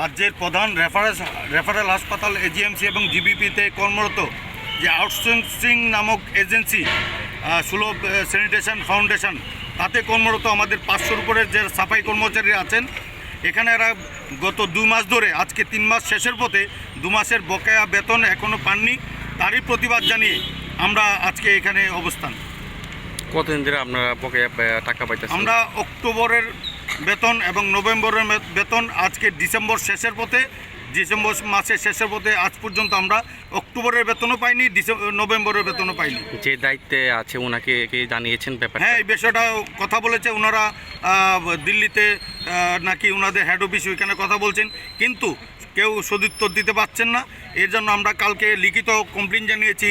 রাজ্যের প্রধান reference referral হাসপাতাল এজিএমসি এবং জিবিপিতে কর্মরত যে আউটসোর্সিং নামক এজেন্সি সুলভ স্যানিটেশন ফাউন্ডেশন তাতে কর্মরত আমাদের পাঁচশোর উপরের যে সাফাই কর্মচারী আছেন এখানে এরা গত দু মাস ধরে আজকে তিন মাস শেষের পথে দু মাসের বকেয়া বেতন এখনও পাননি তারই প্রতিবাদ জানিয়ে আমরা আজকে এখানে অবস্থান। কতদিন ধরে আপনারা বকেয়া টাকা পাইতেছেন? আমরা অক্টোবরের বেতন এবং নভেম্বরের বেতন আজকে ডিসেম্বর শেষের পথে ডিসেম্বর মাসের শেষের পথে আজ পর্যন্ত আমরা অক্টোবরের বেতনও পাইনি নভেম্বরের বেতনও পাইনি। যে দায়িত্বে আছে ওনাকে জানিয়েছেন ব্যাপার হ্যাঁ এই বিষয়টা কথা বলেছে ওনারা দিল্লিতে নাকি ওনাদের হেড অফিস ওইখানে কথা বলছেন কিন্তু কেউ সদুত্তর দিতে পারছেন না। এর জন্য আমরা কালকে লিখিত কমপ্লেন জানিয়েছি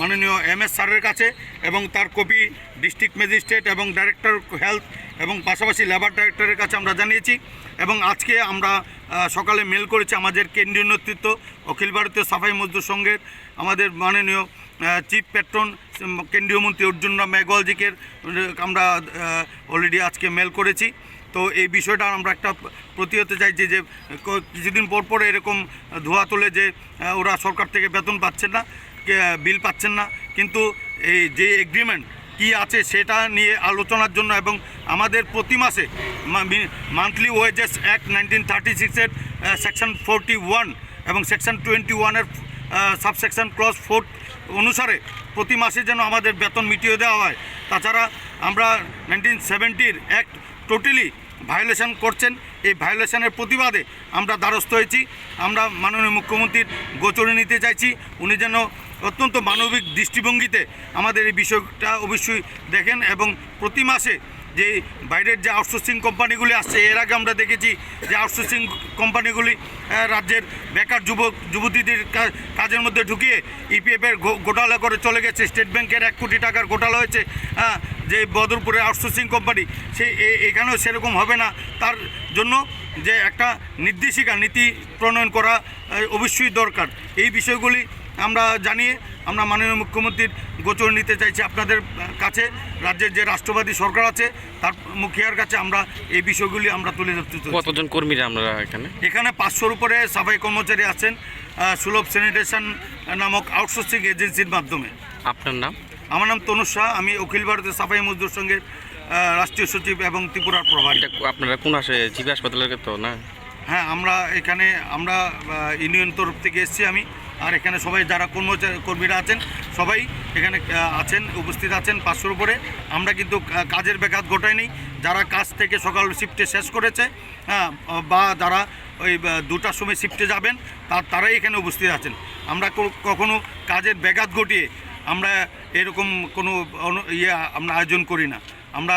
মাননীয় এম এস স্যারের কাছে এবং তার কপি ডিস্ট্রিক্ট ম্যাজিস্ট্রেট এবং ডাইরেক্টর হেলথ এবং পাশাপাশি লেবার ডাইরেক্টরের কাছে আমরা জানিয়েছি এবং আজকে আমরা সকালে মেল করেছি আমাদের কেন্দ্রীয় নেতৃত্ব অখিল ভারতীয় সাফাই মজদুর সংঘের, আমাদের মাননীয় চিফ প্যাট্রন কেন্দ্রীয় মন্ত্রী অর্জুন রাম মেঘওয়ালজিকে আমরা অলরেডি আজকে মেল করেছি। তো এই বিষয়টা আমরা একটা প্রতিহত চাইছি যে কিছুদিন পর পর এরকম ধোয়া তোলে যে ওরা সরকার থেকে বেতন পাচ্ছেন না বিল পাচ্ছেন না। কিন্তু এই যে এগ্রিমেন্ট কি আছে সেটা নিয়ে আলোচনার জন্য এবং আমাদের প্রতি মাসে monthly wages act nineteen thirty সিক্সের সেকশন ফোরটি ওয়ান এবং সেকশন টোয়েন্টি ওয়ানের সাবসেকশন ক্লজ ফোর অনুসারে প্রতি মাসে যেন আমাদের বেতন মিটিয়ে দেওয়া হয়। তাছাড়া আমরা নাইনটিন সেভেন্টির অ্যাক্ট টোটালি ভায়োলেশন করছেন। এই ভায়োলেশনের প্রতিবাদে আমরা দ্বারস্থ হয়েছি। আমরা মাননীয় মুখ্যমন্ত্রীর গোচরে নিতে চাইছি। উনি যেন অত্যন্ত মানবিক দৃষ্টিভঙ্গিতে আমাদের এই বিষয়টা অবশ্যই দেখেন এবং প্রতি মাসে যে বাইরের যে আউটসোর্সিং কোম্পানিগুলি আসছে, এর আগে আমরা দেখেছি যে আউটসোর্সিং কোম্পানিগুলি রাজ্যের বেকার যুবক, যুবতীদের কাজের মধ্যে ঢুকিয়ে ইপিএফের ঘোটালা করে চলে গেছে। স্টেট ব্যাংকের এক কোটি টাকার ঘোটালা হয়েছে হ্যাঁ যে বদরপুরের আউটসোর্সিং কোম্পানি, সে এখানেও সেরকম হবে না। তার জন্য যে একটা নির্দেশিকা, নীতি প্রণয়ন করা অবশ্যই দরকার। এই বিষয়গুলি আমরা জানিয়ে আমরা মাননীয় মুখ্যমন্ত্রীর গোচর নিতে চাইছি আপনাদের কাছে রাজ্যের যে রাষ্ট্রবাদী সরকার আছে তার মুখিয়ার কাছে আমরা এই বিষয়গুলি আমরা তুলে ধরতে চাই কতজন কর্মীরা আমরা এখানে? এখানে পাঁচশোর উপরে সাফাই কর্মচারী আছেন সুলভ স্যানিটেশন নামক আউটসোর্সিং এজেন্সির মাধ্যমে। আপনার নাম? আমার নাম তনুষ শাহ আমি অখিল ভারতের সাফাই মজদুর সঙ্গে রাষ্ট্রীয় সচিব এবং ত্রিপুরার প্রভারী। আপনারা কোন আসে জিবি হাসপাতালের তো না? হ্যাঁ আমরা এখানে আমরা ইউনিয়ন তরফ থেকে এসেছি আমি। আর এখানে সবাই যারা কর্মচারী কর্মীরা আছেন, সবাই এখানে আছেন, উপস্থিত আছেন পাঁচশোর উপরে। আমরা কিন্তু কাজের ব্যাঘাত ঘটাইনি যারা কাজ থেকে সকাল শিফটে শেষ করেছে হ্যাঁ বা যারা ওই দুটার সময় শিফটে যাবেন তার তারাই এখানে উপস্থিত আছেন। আমরা কখনো কাজের ব্যাঘাত ঘটিয়ে আমরা এরকম কোনো ইয়ে আমরা আয়োজন করি না। আমরা